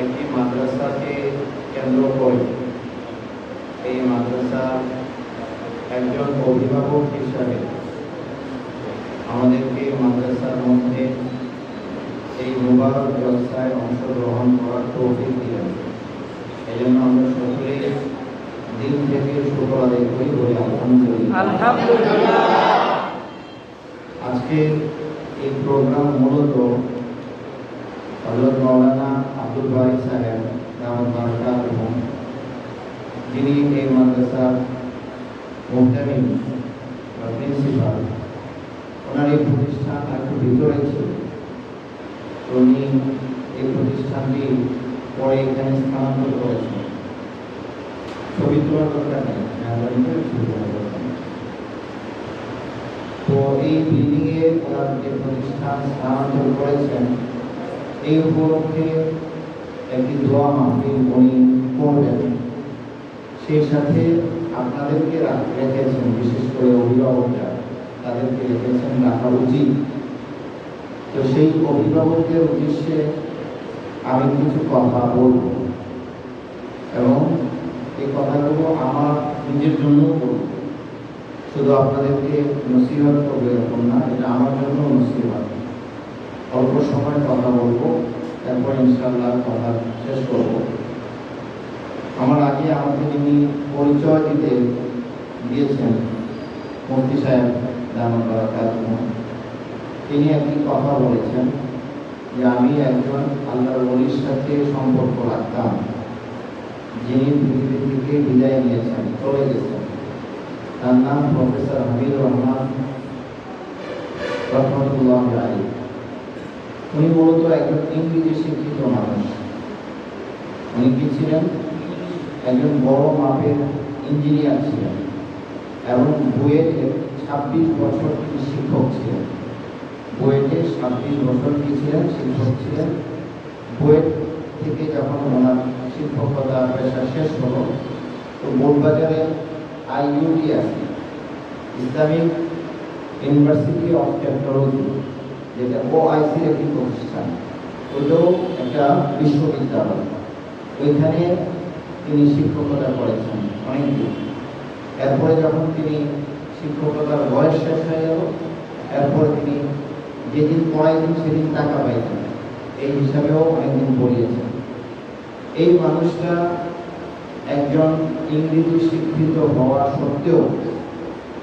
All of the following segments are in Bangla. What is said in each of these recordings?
একটি মাদ্রাসাকে কেন্দ্র করে এই মাদ্রাসা একজন অভিভাবক হিসাবে আমাদেরকে মাদ্রাসার মধ্যে এই মোবারক ব্যবসায় অংশগ্রহণ করার তৌফিক দিলেন এই জন্য আমরা সকলেই দিন থেকে শুক্র আদায় করি বলে আলহামদুলিল্লাহ আলহামদুলিল্লাহ আজকে এই প্রোগ্রাম মূলত হজরত মৌলানা আব্দুল বারি সাহেব এবং যিনি এই মাদ্রাসার মোহতামিম বা প্রিন্সিপাল ওনার এই প্রতিষ্ঠান একটু ভিতরে ছিল উনি এই প্রতিষ্ঠানটি পরে এখানে স্থানান্তর করেছেন ছবি তোলার দরকার নেই। তো এই বিল্ডিং এ ওনার যে প্রতিষ্ঠান স্থানান্তর করেছেন এই উপলক্ষে একটি দোয়া মাহফিল উনি করবেন সেই সাথে আপনাদেরকে রাখ- রেখেছেন, বিশেষ করে অভিভাবকরা, তাদেরকে রেখেছেন রাখা উচিত তো সেই অভিভাবকদের উদ্দেশ্যে আমি কিছু কথা বলব। এবং এই কথাগুলো আমার নিজের জন্য বলব। শুধু আপনাদেরকে নসিহত করবে এরকম না, এটা আমার জন্য নসিহত। অল্প সময় কথা বলব। তারপর ইনশাল্লাহ কথা শেষ করব। আমার আগে আমাকে যিনি পরিচয় দিতে দিয়েছেন, মুফতি সাহেব দামন বারাকাত তিনি একটি কথা বলেছেন যে আমি একজন আল্লাহর ওলির সাথে সম্পর্ক রাখতাম, যিনি পৃথিবী থেকে বিদায় নিয়েছেন, চলে গেছেন। তার নাম প্রফেসর হাবিব রহমান রহমতুল্লাহ আলী উনি মূলত একজন ইংরেজি শিক্ষিত মানুষ। উনি কি ছিলেন? একজন বড় মাপের ইঞ্জিনিয়ার ছিলেন এবং বুয়েটের ছাব্বিশ বছর শিক্ষক ছিলেন। বুয়েটে ছাব্বিশ বছর কি ছিলেন, শিক্ষক ছিলেন। বুয়েট থেকে যখন ওনার শিক্ষকতা পেশা শেষ হলো, তো বোলবাজারে আইইউটি আছে, ইসলামিক ইউনিভার্সিটি অফ টেকনোলজি। যেটা ওআইসির একটি প্রতিষ্ঠান। ওইটাও একটা বিশ্ববিদ্যালয়। ওইখানে তিনি শিক্ষকতা করেছেন অনেকদিন এরপরে যখন তিনি শিক্ষকতার বয়স শেষ হয়ে গেল, এরপরে তিনি যেদিন পড়াইতেন সেদিন টাকা পাইতেন। এই হিসাবেও অনেকদিন পড়িয়েছেন। এই মানুষটা একজন ইংরেজি শিক্ষিত হওয়া সত্ত্বেও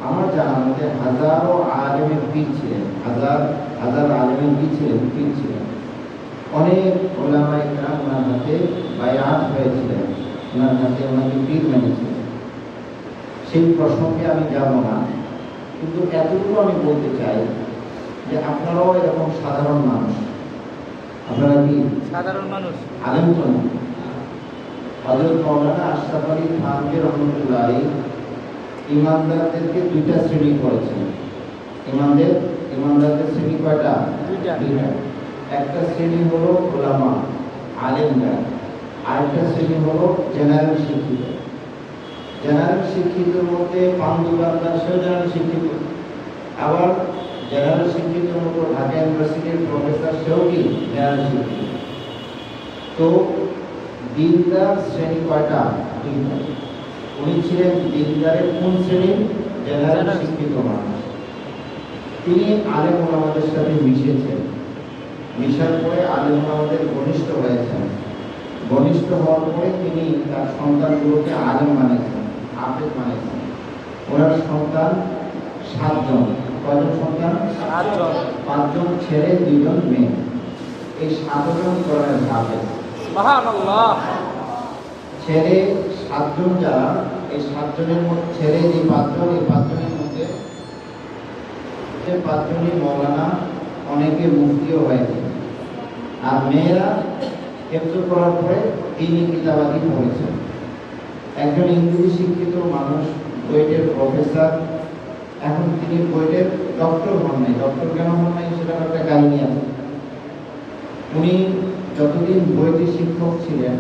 আমার জানা মতে হাজারো আলেমের পীর ছিলেন হাজার হাজার আলেমের কি ছিলেন পীর ছিলেন। অনেক ওলামা ইকরাম ওনার হাতে বায়াত হয়েছিলেন ওনার হাতে ওনাকে পীর মেনেছিলেন। সেই প্রসঙ্গে আমি যাব না কিন্তু এতটুকু আমি বলতে চাই যে আপনারাও এরকম সাধারণ মানুষ। আপনারা কি সাধারণ মানুষ? আলেম তো না? হজরত মৌলানা আশরাফ আলী খানকে রহমতুল্লাহ ইমানদারদেরকে দুইটা শ্রেণি করেছেন ইমানদের ইমানদারদের শ্রেণি কয়টা? দুইটা। একটা শ্রেণি হলো ওলামা আলেমরা। আরেকটা শ্রেণি হলো জেনারেল শিক্ষিত। জেনারেল শিক্ষিতর মধ্যে পান্ডুবান্দার সেও জেনারেল শিক্ষিত। আবার জেনারেল শিক্ষিত মতো ঢাকা ইউনিভার্সিটির প্রফেসর সেও কি? জেনারেল শিক্ষিত। তো দিনদার শ্রেণি কয়টা? দুইটা। উনি ছিলেন দিনদারের কোন শ্রেণির? জেনারেল। শিক্ষিত মানুষ। তিনি আলেম ওলামাদের সাথে মিশেছেন। মিশার পরে আলেম ওলামাদের ঘনিষ্ঠ হয়েছেন। ঘনিষ্ঠ হওয়ার পরে তিনি তার সন্তানগুলোকে আলেম বানিয়েছেন আফেদ বানিয়েছেন। ওনার সন্তান সাতজন। কয়জন সন্তান? সাতজন। পাঁচজন ছেলে দুইজন মেয়ে। এই সাতজন করেন হাফেজ। সুবহানাল্লাহ। ছেলে সাতজন যারা, এই সাতজনের মধ্যে ছেলে যে পাঁচজন, এই পাঁচজনের মধ্যে যে পাঁচজনই মৌলানা, অনেকে মুক্তিও হয়েছে আর মেয়েরা হেফজ করার পরে তিনি কিতাবাদি পড়েছেন। একজন ইংরেজি শিক্ষিত মানুষ, বুয়েটের প্রফেসর, এখন তিনি বুয়েটের ডক্টর হন নাই। ডক্টর কেন হন নাই সেটার একটা কাহিনী আছে। উনি যতদিন বইটি শিক্ষক ছিলেন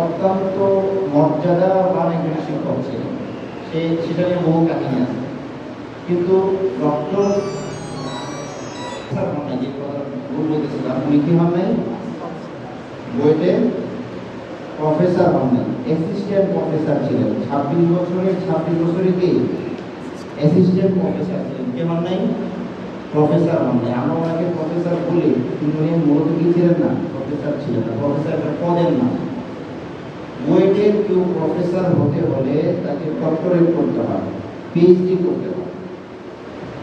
অত্যন্ত মর্যাদাবান একজন শিক্ষক ছিলেন সে সেটা নিয়ে বহু কাহিনী আছে। কিন্তু ডক্টর যে কথা ভুল বলতেছিলাম, উনি কি হন নাই বইতে প্রফেসর হন নাই অ্যাসিস্ট্যান্ট প্রফেসর ছিলেন। ছাব্বিশ বছরের ছাব্বিশ বছরে কি? অ্যাসিস্ট্যান্ট প্রফেসর ছিলেন। কে হন নাই প্রফেসর হন নাই আমরা ওনাকে প্রফেসর বলি, কিন্তু উনি মূলত কি ছিলেন না? প্রফেসর ছিলেন না। প্রফেসর একটা পদের না বুয়েটের কেউ প্রফেসর হতে হলে তাকে ডক্টরেট করতে হয় পিএইচডি করতে হয়।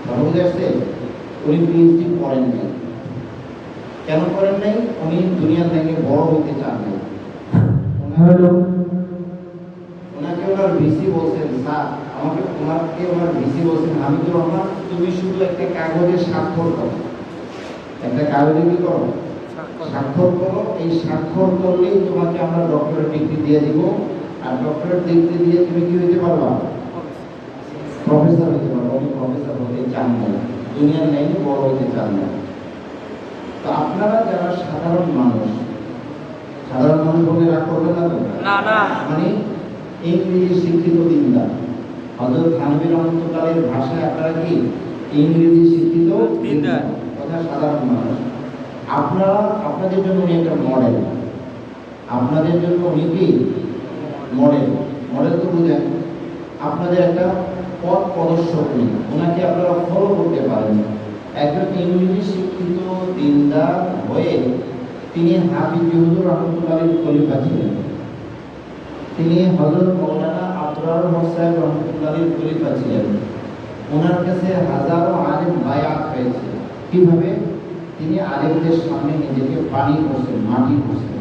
কথা বুঝে আসছে? উনি পিএইচডি করেন নাই। কেন করেন নাই? উনি দুনিয়ার থেকে বড় হইতে চান নাই। ওনাকে ওনার ভিসি বলছেন স্যার আমাকে ওনাকে ওনার ভিসি বলছেন আমি তো রহমান তুমি শুধু একটা কাগজে স্বাক্ষর করো। একটা কাগজে কি করো? স্বাক্ষর করো এই স্বাক্ষর করলেই তোমাকে আমরা ডক্টরেট ডিগ্রি দিয়ে দিব। আর ডক্টরেট ডিগ্রি দিয়ে তুমি কি হইতে পারবা? প্রফেসর হইতে পারবা উনি প্রফেসর হতে চান না দুনিয়ার লাইনে বড় হইতে চান না তো আপনারা যারা সাধারণ মানুষ সাধারণ মানুষ বলে রাগ করবেন না তো মানে ইংরেজি শিক্ষিত দিনদার। হজরত থানবী রহমতুল্লাহের ভাষায় আপনারা কি ইংরেজি শিক্ষিত দিনদার। কথা সাধারণ মানুষ। আপনারা, আপনাদের জন্য উনি একটা মডেল আপনাদের জন্য উনি কি? মডেল মডেল তো বুঝেন, আপনাদের একটা পথ প্রদর্শক উনি। ওনাকে আপনারা ফলো করতে পারেন। একজন ইংরেজি শিক্ষিত দিনদার হয়ে তিনি হাফিজ হুজুর রহমতুল্লাহের খলিফা ছিলেন। তিনি হজরত মৌলানা আবরার হোসাইন রহমতুল্লাহের খলিফা ছিলেন। ওনার কাছে হাজারো আলেম বায়াত হয়েছে। কীভাবে? তিনি আলেমদের সামনে নিজেকে পানি করছেন মাটি করছেন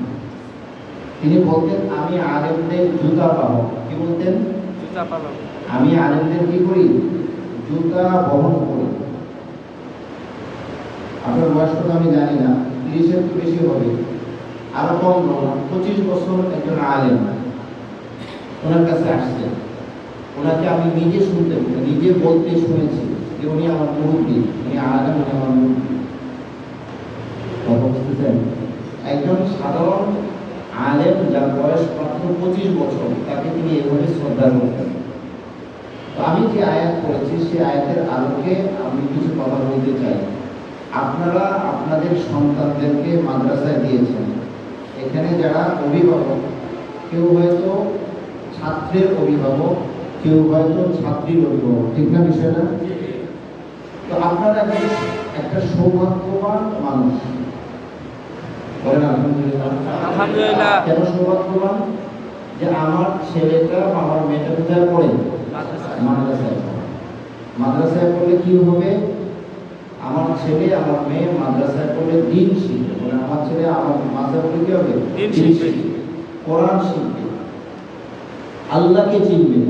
তিনি বলতেন আমি আলেমদের জুতা পাবো। কি বলতেন? জুতা পালন আমি আলেমদের কি করি? জুতা বহন করি। আপনার বয়স কত আমি জানি না তিরিশের তো বেশি হবে। আরও কম পঁচিশ বছর একজন আলেম। ওনার কাছে আসছে। ওনাকে আমি নিজে শুনতে নিজে বলতে শুনেছি যে উনি আমার মুরব্বী উনি আলেম উনি আমার মুরব্বী। কথা একজন সাধারণ আলেম যার বয়স মাত্র পঁচিশ বছর, তাকে তিনি এভাবে শ্রদ্ধা করতেন। আমি যে আয়াত পড়েছি সেই আয়াতের আলোকে আমি কিছু কথা বলতে চাই। আপনারা আপনাদের সন্তানদেরকে মাদ্রাসায় দিয়েছেন। এখানে যারা অভিভাবক, কেউ হয়তো ছাত্রের অভিভাবক, কেউ হয়তো ছাত্রীর অভিভাবক, ঠিক না বিষয়টা? তো আপনারা একটা সৌভাগ্যবান মানুষ। আলহামদুলিল্লাহ। আলহামদুলিল্লাহ। কেন সৌভাগ্যবান যে আমার ছেলেটা আমার মেয়েটা কোথায় পড়ে মাদ্রাসায়। মাদ্রাসায় পড়লে কি হবে? আমার ছেলে আমার মেয়ে মাদ্রাসায় পড়লে দিন শিখবে। মানে আমার ছেলে আমার মাদ্রাসায় পড়লে কি হবে? দিন শিখবে। কোরআন শিখবে। আল্লাহকে চিনবে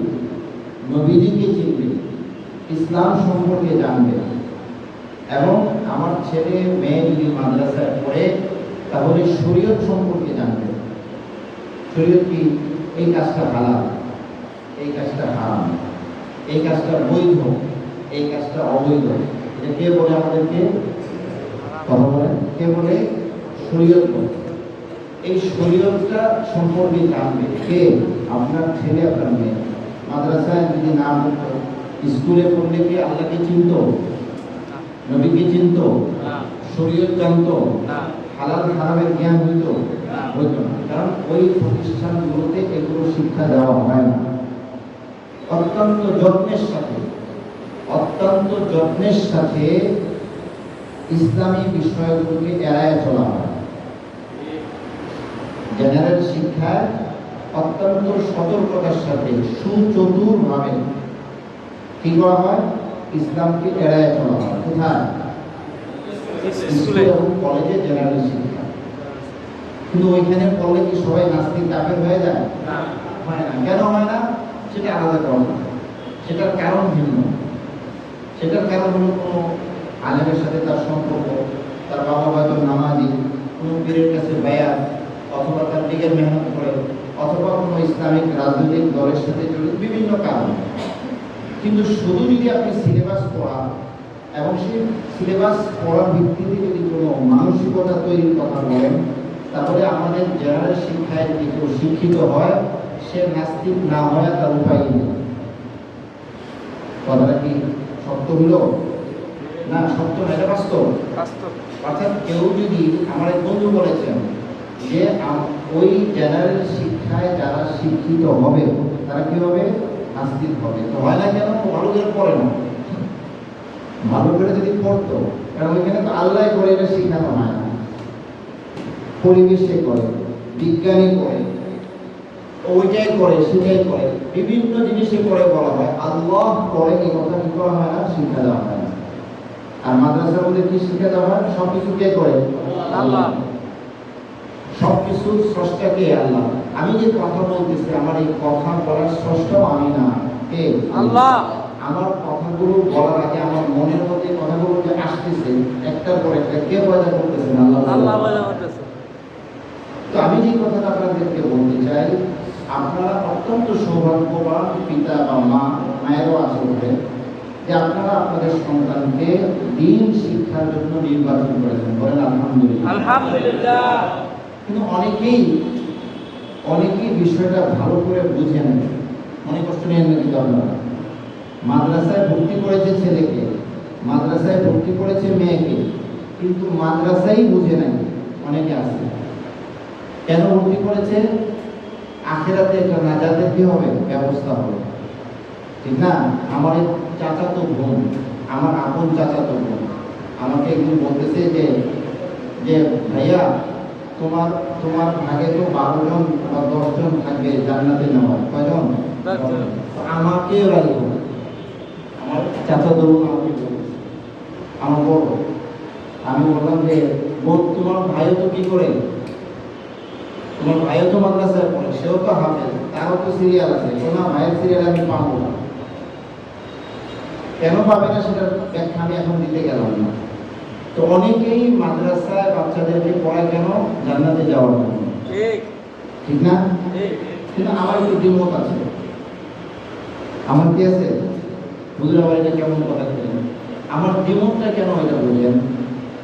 নবীজিকে চিনবে ইসলাম সম্পর্কে জানবে এবং আমার ছেলে মেয়ে যদি মাদ্রাসায় পড়ে তাহলে শরীয়ত সম্পর্কে জানবে। শরীয়ত কি? এই কাজটা হালাল এই কাজটা হারাম এই কাজটা বৈধ এই কাজটা অবৈধ। এটা কে বলে আমাদেরকে? কথা বলে? কে বলে? শরীয়ত বলে। এই শরীয়তটা সম্পর্কে জানবে কে? আপনার ছেলে আপনার মেয়ে। মাদ্রাসায় যদি না পড়তো স্কুলে পড়লে কি আল্লাহকে চিনতো? নবীকে চিনতো? শরীয়ত জানতো? না। হালাল হারামের জ্ঞান হইতো। হইতো না। কারণ ওই প্রতিষ্ঠানগুলোতে এগুলো শিক্ষা দেওয়া হয় না। অত্যন্ত যত্নের সাথে, অত্যন্ত যত্নের সাথে ইসলামী বিষয়গুলোকে এড়ায় চলা হয়। জেনারেল শিক্ষায় অত্যন্ত সতর্কতার সাথে সুচতুরভাবে কি করা হয়? ইসলামকে এড়ায় চলা হয়। কোথায়? স্কুলে? কলেজে জেনারেল শিক্ষা কিন্তু ওইখানে পড়লে কি সবাই নাস্তিক কাফের হয়ে যায়? না। হয় না। কেন হয় না? সেটা আলাদা কারণ। সেটার কারণ ভিন্ন। সেটার কারণ হলো কোনো আলেমের সাথে তার সম্পর্ক তার বাবা হয়তো নামাজি কোনো পীরের কাছে ব্যয়াত অথবা তার দিকের মেহনত করে অথবা কোনো ইসলামিক রাজনৈতিক দলের সাথে জড়িত বিভিন্ন কারণ। কিন্তু শুধু যদি আপনি সিলেবাস পড়ান এবং সেই সিলেবাস পড়ার ভিত্তিতে যদি কোনো মানসিকতা তৈরির কথা বলেন তাহলে আমাদের জেনারেল শিক্ষায় যদি কেউ শিক্ষিত হয় সে নাস্তিক না হয় তার উপায় নেই কথাটা কি সত্য হলো? না সত্য না এটা বাস্তব। বাস্তব। অর্থাৎ কেউ যদি আমার এক বন্ধু বলেছেন যে ওই জেনারেল শিক্ষায় যারা শিক্ষিত হবে তারা কি হবে? নাস্তিক হবে। তো হয় না কেন? ভালো করে পড়ে না। ভালো করে যদি পড়তো কারণ ওইখানে তো আল্লাহ করে এটা শিখানো হয় না। পরিবেশে করে বিজ্ঞানী করে। ওইটাই করে সেটাই করে। বিভিন্ন জিনিসে করে বলা হয়। আল্লাহ করে এই কথা কি করা হয় না? শিক্ষা দেওয়া হয় না। আর মাদ্রাসার মধ্যে কি শিক্ষা দেওয়া হয়? সব কিছু কে করে? আল্লাহ। সব স্রষ্টা কে? আল্লাহ। আমি যে কথা বলতেছি আমার এই কথা বলার স্রষ্টাও আমি না। কে? আল্লাহ। আমার কথাগুলো বলার আগে আমার মনের মধ্যে কথাগুলো যে আসতেছে একটার পর একটা কে পয়দা করতেছেন আল্লাহ আল্লাহ তো আমি যে কথাটা আপনাদেরকে বলতে চাই আপনারা অত্যন্ত সৌভাগ্যবান পিতা বা মা মায়েরও আছে বলে যে আপনারা আপনাদের সন্তানকে দিন শিক্ষার জন্য নির্বাচন করেছেন বলেন আলহামদুলিল্লাহ। আলহামদুলিল্লাহ। কিন্তু অনেকেই অনেকেই বিষয়টা ভালো করে বুঝে নেন অনেক কষ্ট নিয়ে কিন্তু আপনারা? মাদ্রাসায় ভর্তি করেছে ছেলেকে মাদ্রাসায় ভর্তি করেছে মেয়েকে কিন্তু মাদ্রাসাই বুঝে নাই অনেকে আছে। কেন ভর্তি করেছে? আখেরাতে একটা নাজাতের কি হবে? ব্যবস্থা হবে। ঠিক না? আমার চাচাতো বোন আমার আপন চাচাতো বোন আমাকে একদিন বলতেছে যে যে ভাইয়া তোমার তোমার ভাগে তো বারো জন বা দশ জন থাকবে জান্নাতে নেওয়ার কয়জন? দশজন। আমাকেও রাখব আমার চাচা তো আমাকে বলতেছে আমার বড় আমি বললাম যে বোন তোমার ভাইও তো কি করে তোমার ভাইও তো মাদ্রাসায় পড়ে সেও তো হাফেজ তারও তো সিরিয়াল আছে সোনা ভাইয়ের সিরিয়াল আমি পাবো না কেন পাবে না সেটার ব্যাখ্যা আমি এখন দিতে গেলাম না তো অনেকেই মাদ্রাসায় বাচ্চাদেরকে পড়ায় কেন জান্নাতে যাওয়ার জন্য ঠিক না কিন্তু আমার একটু দ্বিমত আছে আমার কি আছে হুজুর আবার কেমন কথা আমার দ্বিমতটা কেন এটা বললেন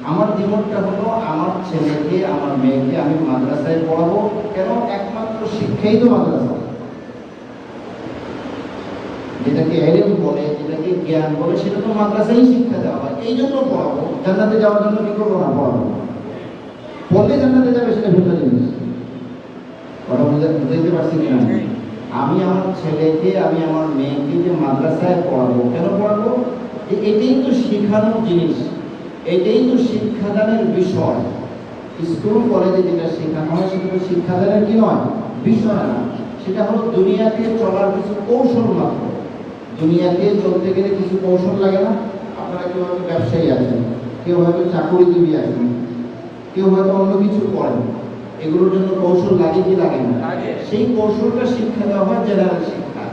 আমার দ্বিমতটা হলো আমার ছেলেকে, আমার মেয়েকে আমি মাদ্রাসায় পড়াবো কেন? একমাত্র শিক্ষাই তো মাদ্রাসা। যেটাকে এলেম বলে, যেটাকে জ্ঞান বলে, সেটা তো মাদ্রাসায় শিক্ষা দেওয়া হয়। এই জন্য পড়াবো। জান্নাতে যাওয়ার জন্য কি করব না পড়াবো? পড়লে জান্নাতে যাবে সেটা ভিন্ন জিনিস। কথা বুঝতে পারছি কিনা? ঠিক। আমি আমার ছেলেকে, আমি আমার মেয়েকে যে মাদ্রাসায় পড়াবো, কেন পড়াবো? যে এটাই তো শেখানোর জিনিস। এটাই তো শিক্ষাদানের বিষয়। স্কুল, কলেজে যেটা শেখানো হয়, সেটা তো শিক্ষাদানের কি নয়? বিষয় না। সেটা হলো দুনিয়াতে চলার কিছু কৌশল মাত্র। দুনিয়াতে চলতে গেলে কিছু কৌশল লাগে না। আপনারা কেউ হয়তো ব্যবসায়ী আছেন, কেউ হয়তো চাকরিজীবী আছেন, কেউ হয়তো অন্য কিছু করেন। এগুলোর জন্য কৌশল লাগে কি লাগে না? সেই কৌশলটা শিক্ষা দেওয়া হয় জেনারেল শিক্ষা।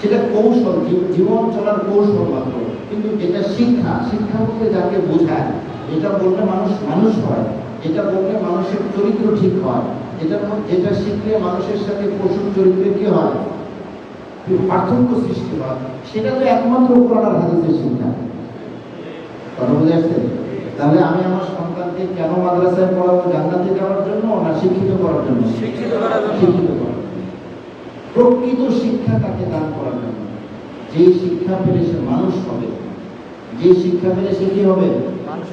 সেটা কৌশল জীবন চলার কৌশল মাত্র। কিন্তু যেটা শিক্ষা শিক্ষা বলতে যাকে বোঝায় এটা বললে মানুষ মানুষ হয় এটা বললে মানুষের চরিত্র ঠিক হয় এটা যেটা শিখলে মানুষের সাথে পশুর চরিত্রে কি হয়? পার্থক্য সৃষ্টি হয়। সেটা তো একমাত্র কোরআন হাদিসের শিক্ষা। কথা বুঝে আসছে তাহলে আমি আমার সন্তানকে কেন মাদ্রাসায় পড়াবো? জান্নাতে যাওয়ার জন্য না শিক্ষিত করার জন্য? শিক্ষিত করার জন্য। শিক্ষিত করার প্রকৃত শিক্ষা তাকে দান করার জন্য। যে শিক্ষা পেলে সে মানুষ হবে। যে শিক্ষা পেলে সে কি হবে? মানুষ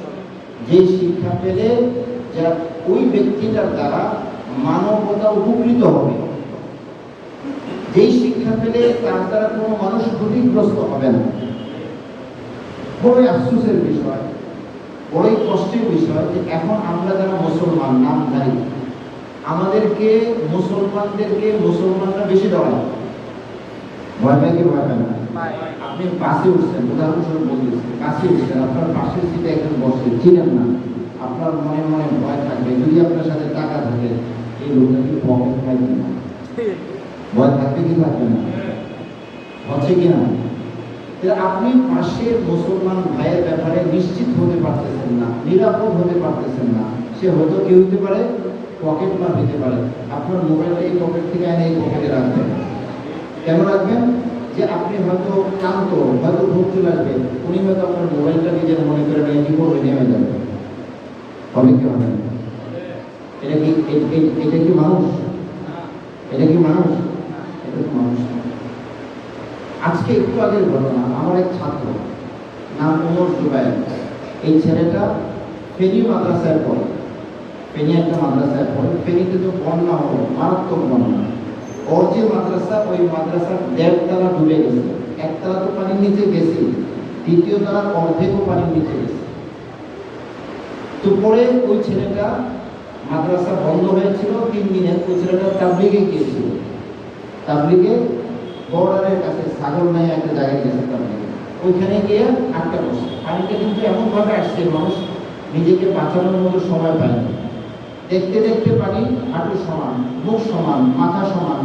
যে শিক্ষা পেলে যা ওই ব্যক্তিটার দ্বারা মানবতা উপকৃত হবে। যেই শিক্ষা পেলে তার দ্বারা কোনো মানুষ ক্ষতিগ্রস্ত হবে না। বড়ই আফসোসের বিষয়। বড়ই কষ্টের বিষয় যে এখন আমরা যারা মুসলমান নাম নামধারী আমাদেরকে মুসলমানদেরকে মুসলমানরা বেশি ডরায় ভয় পায় কি ভয় পায় না? আপনি বাসে উঠছেন উদাহরণস্বরূপ বলতেছি বাসে উঠছেন আপনার পাশের সিটে একজন বসে চিনেন না। আপনার মনে মনে ভয় থাকবে যদি আপনার সাথে টাকা থাকে এই লোকটা কি পকেট খাই কিনা ঠিক। ভয় থাকবে কি থাকবে না? হচ্ছে কি না? আপনি পাশের মুসলমান ভাইয়ের ব্যাপারে নিশ্চিত হতে পারতেছেন না, নিরাপদ হতে পারতেছেন না, সে হয়তো কি হতে পারে? পকেট মার হতে পারে। আপনার মোবাইলটা এই পকেট থেকে এনে এই পকেটে রাখবেন। কেন রাখবেন? যে আপনি হয়তো ক্লান্ত, হয়তো চলে আসবে। উনি হয়তো আপনার মোবাইলটা নিজের মনে করে নিয়ে কি করবে নেমে যাবে। হবে কি হবে? এটা কি এটা কি মানুষ? এটা কি মানুষ। আজকে একটু আগের ঘটনা, আমার এক ছাত্র, নাম ওমর জুবাইর। এই ছেলেটা ফেনী মাদ্রাসায় পড়ে। ফেনী একটা মাদ্রাসায় পড়ে। ফেনীতে তো বন্যা হলো মারাত্মক বন্যা। ওর যে মাদ্রাসা, ওই মাদ্রাসার দেড়তলা ডুবে গেছে। একতলা তো পানির নিচে গেছে দ্বিতীয় তলার অর্ধেকও পানির নিচে গেছে। তো পরে ওই ছেলেটা মাদ্রাসা বন্ধ হয়েছিল তিন দিনে ওই ছেলেটা তাবলিগে গিয়েছিল। তাবলিগে বর্ডারের কাছে সাগর নাই, একটা জায়গায় গেছে ওইখানে গিয়ে আটকা বসে। পানিটা কিন্তু এমনভাবে আসছে, মানুষ নিজেকে বাঁচানোর মতো সময় পায়নি দেখতে দেখতে পানি হাঁটু সমান, মুখ সমান, মাথা সমান,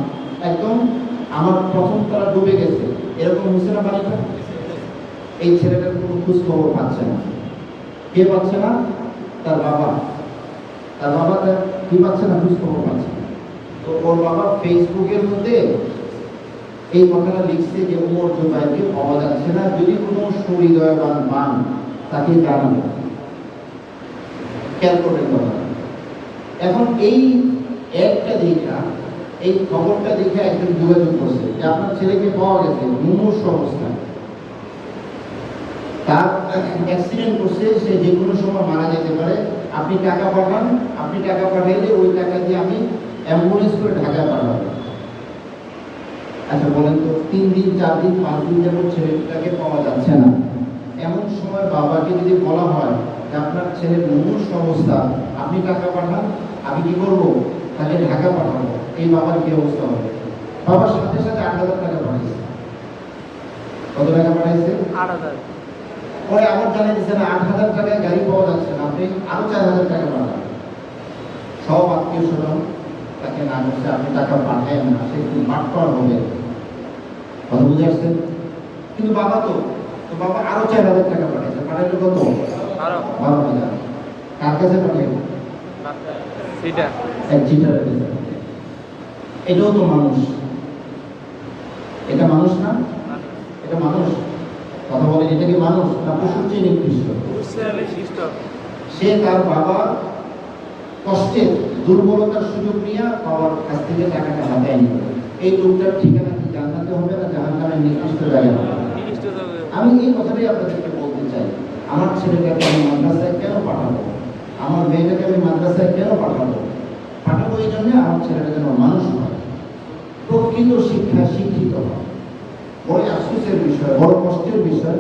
একদম আমার প্রথম তারা ডুবে গেছে। এরকম হয়েছে না পানিটা এই ছেলেটার কোনো খোঁজ খবর পাচ্ছে না। কে পাচ্ছে না? তার বাবা। তার বাবা কি পাচ্ছে না? খোঁজ খবর পাচ্ছে তো ওর বাবা ফেসবুকের মধ্যে এই কথাটা লিখছে যে উমর জুবাইরকে পাওয়া যাচ্ছে না। যদি কোনো সুহৃদয়বান পান তাকে জানাব খেয়াল করবেন কথা এখন এই একটা দেখা, এই খবরটা দেখে একজন যোগাযোগ করছে যে, আপনার ছেলেকে পাওয়া গেছে মুমূর্ষ অবস্থায়। তার অ্যাক্সিডেন্ট করছে, সে যে কোনো সময় মারা যেতে পারে। আপনি টাকা পাঠান, আপনি টাকা পাঠাইলে ওই টাকা দিয়ে আমি অ্যাম্বুলেন্স করে ঢাকায় পাঠাবো। আচ্ছা বলেন তো তিন দিন চার দিন পাঁচ দিন যাবত ছেলেটাকে পাওয়া যাচ্ছে না এমন সময় বাবাকে যদি বলা হয় যে আপনার ছেলের মুমূর্ষ অবস্থা আপনি টাকা পাঠান আমি কি করব? তাকে ঢাকা পাঠাবো। এই বাবার কি অবস্থা হবে? বাবার সাথে সাথে আট হাজার টাকা পাঠাইছে। কত টাকা পাঠাইছে? আট হাজার। পরে আবার জানিয়ে দিচ্ছে না আট হাজার টাকায় গাড়ি পাওয়া যাচ্ছে না আপনি আরও চার হাজার টাকা পাঠান। সব আত্মীয় স্বজন তাকে না করছে আপনি টাকা পাঠায় না সে একটু মাঠপার হবে? কথা বুঝে আসছেন কিন্তু বাবা তো তো বাবা আরও চার হাজার টাকা পাঠাইছে। পাঠাইলে কত? বারো। হাজার। কার কাছে পাঠাইবে? এটাও তো মানুষ। এটা মানুষ না? এটা মানুষ। কথা বলে এটা কি মানুষ না পশুর চেয়ে নিকৃষ্ট? সে তার বাবার কষ্টের দুর্বলতার সুযোগ নিয়ে বাবার কাছ থেকে টাকাটা হাতায় নিল। এই লোকটার ঠিকানা হবে না জাহান নামের নির্দিষ্ট জায়গা আমি এই কথাটাই আপনাদেরকে বলতে চাই। আমার ছেলেটাকে আমি মাদ্রাসায় কেন পাঠাবো? আমার মেয়েটাকে আমি মাদ্রাসায় কেন পাঠাবো? পাঠাবো এই জন্য আমার ছেলেটা যেন মানুষ হয় প্রকৃত শিক্ষা শিক্ষিত হয়। বড় আফসোসের বিষয় বড় কষ্টের বিষয়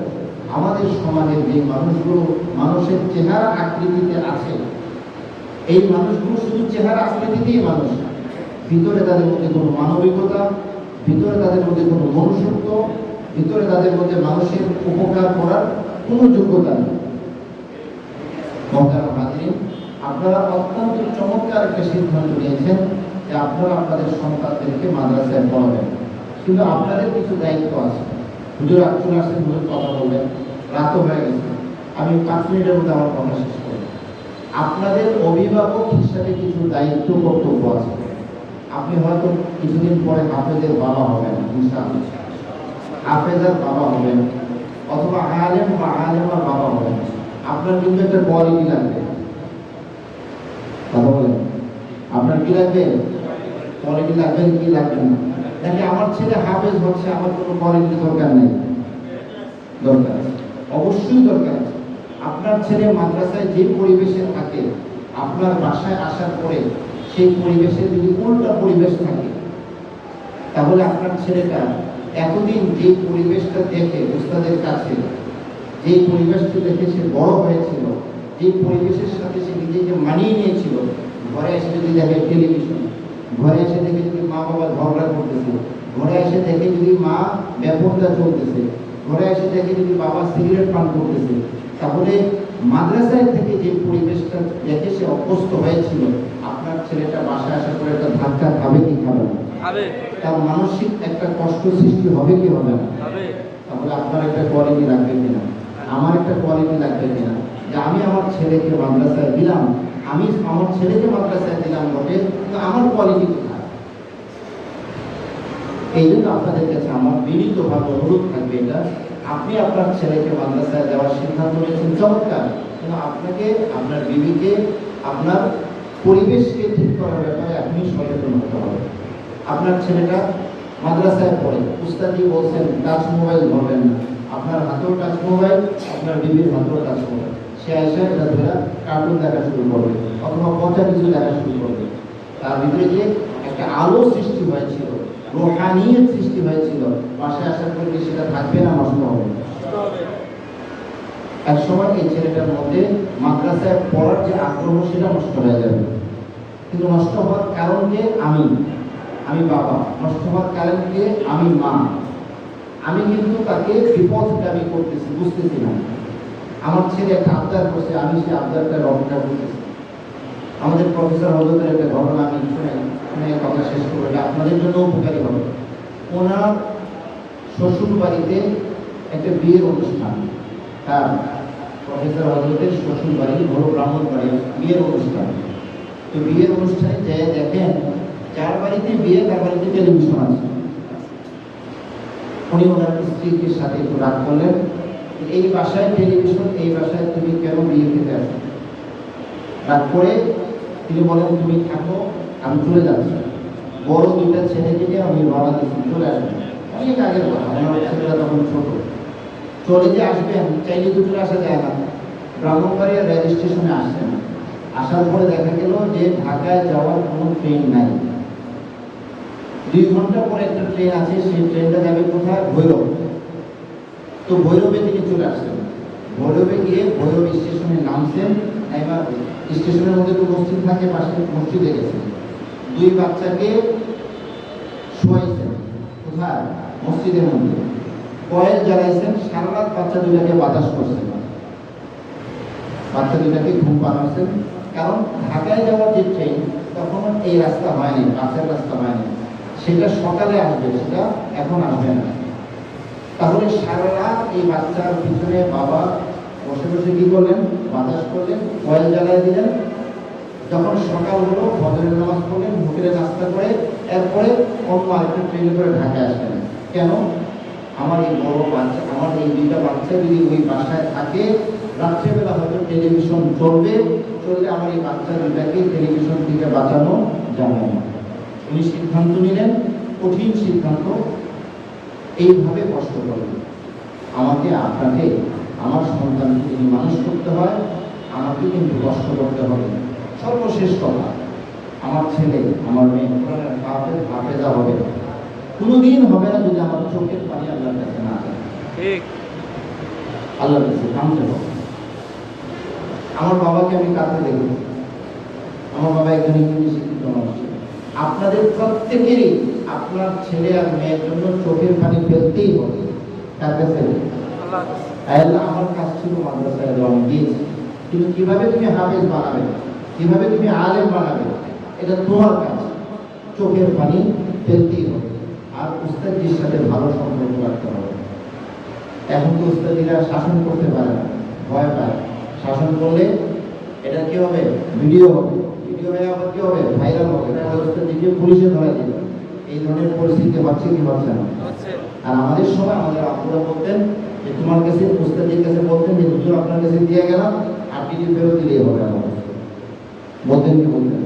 আমাদের সমাজের যে মানুষগুলো মানুষের চেহারা আকৃতিতে আছে এই মানুষগুলো শুধু চেহারা আকৃতিতেই মানুষ ভিতরে তাদের মধ্যে কোনো মানবিকতা ভিতরে তাদের মধ্যে কোনো মনুষ্যত্ব, ভিতরে তাদের মধ্যে মানুষের উপকার করার কোনো যোগ্যতা নেই। আপনারা অত্যন্ত চমৎকার একটা সিদ্ধান্ত নিয়েছেন যে আপনারা আপনাদের সন্তানদেরকে মাদ্রাসায় পড়াবেন। কিন্তু আপনাদের কিছু দায়িত্ব আছে। হুজুর চলে আসেন হুজুর কথা বলবেন, রাতও হয়ে গেছে। আমি পাঁচ মিনিটের মধ্যে আমার কথা শেষ করব। আপনাদের অভিভাবক হিসাবে কিছু দায়িত্ব কর্তব্য আছে। আপনি হয়তো কিছুদিন পরে হাফেজের বাবা হবেন, ইনশাআল্লাহ। হাফেজার বাবা হবেন, অথবা আলেম বা আলেমার বাবা হবেন। আপনার কিন্তু একটা কোয়ালিটি লাগবে। আপনার কি লাগবে? কোয়ালিটি লাগবে কি লাগবে না? নাকি আমার ছেলে হাফেজ হচ্ছে, আমার কোনো কোয়ালিটি দরকার নেই। দরকার অবশ্যই দরকার আপনার ছেলে মাদ্রাসায় যে পরিবেশে থাকে, আপনার বাসায় আসার পরে সেই পরিবেশে যদি উল্টা পরিবেশ থাকে, তাহলে আপনার ছেলেটা এতদিন যে পরিবেশটা দেখে উস্তাদের কাছে, যে পরিবেশটা দেখে সে বড় হয়েছিল, যে পরিবেশের সাথে সে নিজেকে মানিয়ে নিয়েছিল, ঘরে এসে যদি দেখে টেলিভিশন ঘরে এসে দেখে যদি মা বাবা ঝগড়া করতেছে, ঘরে এসে দেখে যদি মা ব্যাপকতা চলতেছে, ঘরে এসে দেখে যদি বাবা সিগারেট পান করতেছে, তাহলে মাদ্রাসায় থেকে যে পরিবেশটা দেখে সে অভ্যস্ত হয়েছিল আপনার ছেলেটা বাসায় আসার পরে একটা ধাক্কা খাবে কি খাবে না? তার মানসিক একটা কষ্ট সৃষ্টি হবে কি হবে না? তাহলে আপনার একটা কোয়ালিটি লাগবে কিনা? আমার একটা কোয়ালিটি লাগবে কিনা? যে আমি আমার ছেলেকে মাদ্রাসায় দিলাম আমি আমার ছেলেকে মাদ্রাসায় দিলাম বটে কিন্তু আমার কোয়ালিটি কোথায়? এই জন্য আপনাদের কাছে আমার বিনীতভাবে অনুরোধ থাকবে এটা আপনি আপনার ছেলেকে মাদ্রাসায় দেওয়ার সিদ্ধান্ত নিয়েছেন, চমৎকার। কিন্তু আপনাকে, আপনার বিবিকে, আপনার পরিবেশকে ঠিক করার ব্যাপারে আপনি সচেতন হতে হবে। আপনার ছেলেটা মাদ্রাসায় পড়ে, উস্তাদি বলছেন, টাচ মোবাইল ধরবেন না। আপনার হাতেও টাচ মোবাইল, আপনার বিবির হাতেও টাচ মোবাইল। সে এসে এটা কার্টুন দেখা শুরু করবে অথবা পচা কিছু দেখা শুরু করবে। তার ভিতরে যে একটা আলো সৃষ্টি হয়েছিল। রোহানিয়ত সৃষ্টি হয়েছিল। বাসায় আসার পরে সেটা থাকবে না? নষ্ট হবে। এক সময় এই ছেলেটার মধ্যে মাদ্রাসায় পড়ার যে আগ্রহ, সেটা নষ্ট হয়ে যাবে। কিন্তু নষ্ট হওয়ার কারণ কে আমি। আমি বাবা। নষ্ট হওয়ার কারণ কে আমি মা। আমি কিন্তু তাকে বিপদগামী করতেছি, বুঝতেছি না। আমার ছেলে একটা আবদার করছে, আমি সেই আবদারটা রক্ষা করতেছি আমাদের প্রফেসর হজরতের একটা ঘটনা আমি শুনে কথা শেষ করব। এটা আপনাদের জন্য উপকারী হবে। ওনার শ্বশুর বাড়িতে একটা বিয়ের অনুষ্ঠান। তার প্রফেসর হজরতের শ্বশুর বাড়ি বড় ব্রাহ্মণ বাড়ি বিয়ের অনুষ্ঠান। তো বিয়ের অনুষ্ঠানে যে দেখেন যার বাড়িতে বিয়ে তার বাড়িতে টেলিভিশন আছে। উনি ওনার স্ত্রীকে সাথে একটু রাগ করলেন। এই বাসায় টেলিভিশন এই বাসায় তুমি কেন বিয়ে খেতে আসো রাগ করে তিনি বলেন, তুমি থাকো, আমি চলে যাচ্ছি। বড় দুইটা ছেলেকে নিয়ে আমি রওনা দিচ্ছি, চলে আসবেন অনেক আগের কথা, আমার ছেলেরা তখন ছোট। চলে যে আসবেন চাইলে দুপুরে আসা যায় না। ব্রাহ্মণবাড়িয়া রেল স্টেশনে আসছেন আসার পরে দেখা গেল যে ঢাকায় যাওয়ার কোনো ট্রেন নাই। দুই ঘণ্টা পরে একটা ট্রেন আছে, সেই ট্রেনটা যাবে কোথায়? ভৈরব। তো ভৈরবে তিনি চলে আসছেন ভৈরবে গিয়ে ভৈরব স্টেশনে নামছেন, এবার স্টেশনের মধ্যে তো মসজিদ থাকে, পাশে মসজিদে গেছেন দুই বাচ্চাকে শোয়াইছেন কোথায়? মসজিদের মধ্যে। কয়েল জ্বালাইছেন, সারা রাত বাচ্চা দুটাকে বাতাস করছেন। বাচ্চা দুটাকে ঘুম পাড়াচ্ছেন। কারণ ঢাকায় যাওয়ার যে ট্রেন তখন এই রাস্তা হয়নি, বাসের রাস্তা হয়নি। সেটা সকালে আসবে, সেটা এখন আসবে না। তাহলে সারা রাত এই বাচ্চার পিছনে বাবা বসে বসে কি করলেন? বাতাস করলেন কয়েল জ্বালাই দিলেন। যখন সকাল হলো, ফজরের নামাজ পড়লেন হোটেলে নাস্তা করে এরপরে অন্য আরেকটা ট্রেনে করে ঢাকায় আসলেন। কেন? আমার এই বড় বাচ্চা, আমার এই দুইটা বাচ্চা যদি ওই বাসায় থাকে, রাত্রেবেলা হয়তো টেলিভিশন চলবে, চললে আমার এই বাচ্চা দুইটাকে টেলিভিশন থেকে বাঁচানো যাবে না। উনি সিদ্ধান্ত নিলেন, কঠিন সিদ্ধান্ত। এইভাবে কষ্ট করবেন আমাকে আপনাকে আমার সন্তানকে যদি মানুষ করতে হয় আমাকে কিন্তু কষ্ট করতে হবে। সর্বশেষ কথা আমার ছেলে আমার মেয়ে কোরআনের হাফেজ হাফেজা হবে কোনোদিন হবে না যদি আমার চোখের পানি আল্লাহর কাছে না যায় ঠিক। আল্লাহর কাছে কামতে হবে। আমার বাবাকে আমি কাঁদতে দেখেছি আমার বাবা একজন ইংরেজি শিক্ষিত মানুষ আপনাদের প্রত্যেকেরই আপনার ছেলে আর মেয়ের জন্য চোখের পানি ফেলতেই হবে। তার কাছে আল্লাহ আল্লাহ আমার কাজ ছিল মাদ্রাসায় রং দিয়েছি কিন্তু কীভাবে তুমি হাফেজ বানাবে? কীভাবে তুমি আলেম বানাবে? এটা তোমার কাজ। চোখের পানি ফেলতেই হবে। আর উস্তাদির সাথে ভালো সম্পর্ক রাখতে হবে। এখন তো উস্তাদিরা শাসন করতে পারে না। ভয় পায়। শাসন করলে এটা কি হবে? ভিডিও হবে। ভিডিও হয়ে আবার কি হবে? ভাইরাল হবে। তাহলে উস্তাদিকে পুলিশে ধরা দিবে। এই ধরনের পরিস্থিতি হচ্ছে কি হচ্ছে না? আর আমাদের সময় আমাদের আপুরা বলতেন তোমার কাছে উস্তাদের কাছে বলতেন যে হুজুর আপনার কাছে দিয়ে গেলাম, আর টিভি ফেরত দিলেই হবে আমার বলতেন কি বলতেন?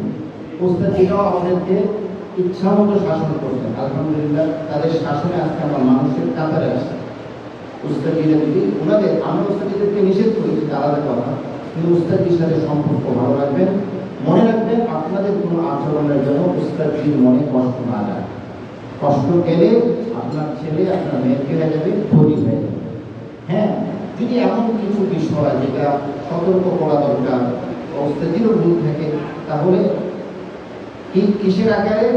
উস্তাদিরাও আমাদেরকে ইচ্ছা মতো শাসন করতেন। আলহামদুলিল্লাহ, তাদের শাসনে আজকে আমার মানুষের কাতারে আসছে। উস্তাদিরা যদি, ওনাদের আমরা উস্তাদিদেরকে নিষেধ করেছি আলাদা কথা, কিন্তু উস্তাদির সাথে সম্পর্ক ভালো রাখবেন। মনে রাখবেন, আপনাদের কোনো আচরণের জন্য উস্তাদির মনে কষ্ট না যায়। কষ্ট গেলে আপনার ছেলে, আপনার মেয়েকে হয়ে যাবে, ধনী হয়ে যাবে। হ্যাঁ যদি এমন কিছু বিষয় যেটা সতর্ক করা দরকার অবস্থাটিরও ভুল থাকে। তাহলে কিসের আকারে?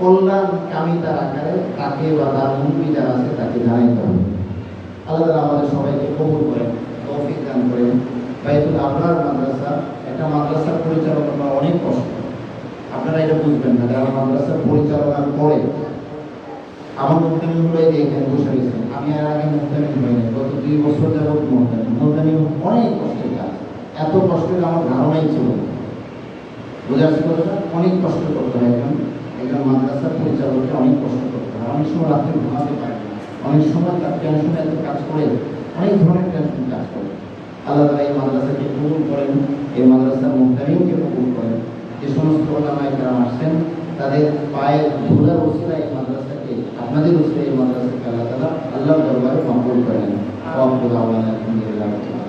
কল্যাণ কামিতার আকারে তাকে বা তার যারা আছে তাকে জানাইতে হবে আমাদের সবাইকে কবুল করেন, তৌফিক দান করেন। বাইতুল আবরার মাদ্রাসা একটা মাদ্রাসা পরিচালনা করা অনেক কষ্ট আপনারা এটা বুঝবেন না, যারা মাদ্রাসা পরিচালনা করে, আমার হলো এখানে বসে গেছেন অনেক এত কষ্টের আমার ধারণাই ছিল বোঝা কথাটা অনেক কষ্ট করতে হয় একজন একজন মাদ্রাসা পরিচালককে অনেক কষ্ট করতে হয় অনেক সময় রাত্রে ঘুমাতে পারে অনেক সময় তার টেনশনে এত কাজ করে অনেক ধরনের টেনশন কাজ করে আল্লাহ এই মাদ্রাসাকে কবুল করেন এই মাদ্রাসার মুক্তামিকে কবুল করেন? যে সমস্ত ওলামায় তারা আসছেন তাদের পায়ের ধুলার ওসিলা এই মাদ্রাসাকে, আপনাদের ওসিলা এই মাদ্রাসাকে আল্লাহ তালা আল্লাহর দরবারে কম্পোজ করেন। আলহামদুলিল্লাহ।